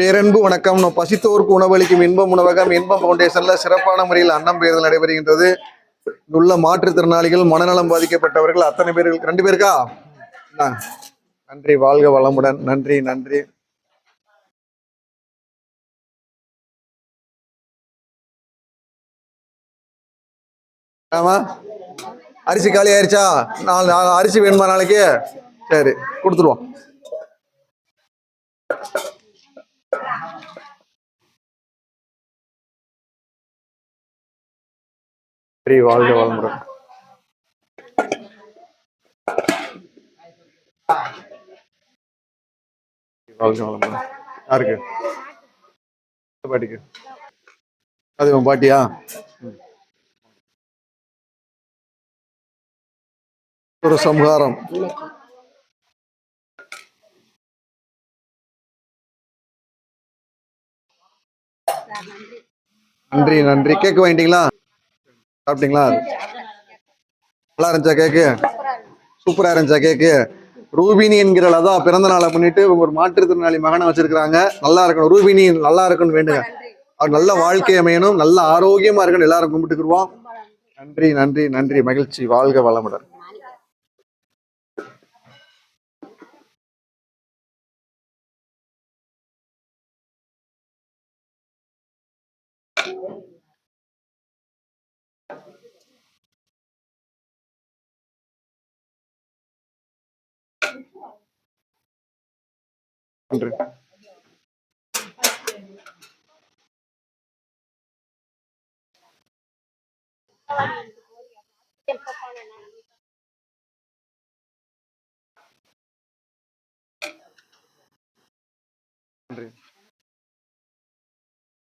பேரன்பு வணக்கம். நான் பசித்தோருக்கு உணவளிக்கும் இன்பம் உணவகம் இன்பம் ஃபவுண்டேஷன்ல சிறப்பான முறையில் அன்னம் பேருதல் நடைபெறுகின்றது. உள்ள மாற்றுத்திறனாளிகள் மனநலம் பாதிக்கப்பட்டவர்கள் அத்தனை பேர்கள் ரெண்டு பேருக்கா? நன்றி. வாழ்க வளமுடன். நன்றி நன்றி. ஆமா. அரிசி காலி ஆயிடுச்சா நாலு நாலு அரிசி வேணுமா நாளைக்கு? சரி கொடுத்துருவோம். சரி வாழ்க வளமுடன். வாழ்க வளமுடன். யாருக்கு? பாட்டிக்கு. அது உன் பாட்டியா? ஒரு சம்ஹாரம். நன்றி நன்றி. கேட்க வாங்கிட்டீங்களா சாப்பிட்டீங்களா? நல்லா இருந்துச்சா கேக்கு சூப்பரா இருந்துச்சா கேக்கு ரூபினி என்கிற லதா பிறந்த நாளை முன்னிட்டு ஒரு மாற்றுத்திறனாளி மகனை வச்சிருக்கிறாங்க. நல்லா இருக்கணும். ரூபினி நல்லா இருக்கணும்னு வேண்டுங்க. அவர் நல்ல வாழ்க்கை அமையணும். நல்ல ஆரோக்கியமா இருக்கணும். எல்லாரும் கும்பிட்டுக்குருவோம். நன்றி நன்றி நன்றி. மகிழ்ச்சி. வாழ்க வளமுடன்.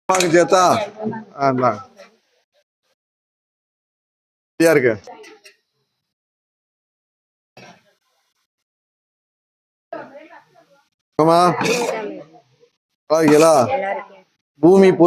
வாங்க சேத்தா இருக்கு. இந்தாங்க. சரியா இருக்கு ஆமா பாருங்களா பூமி போ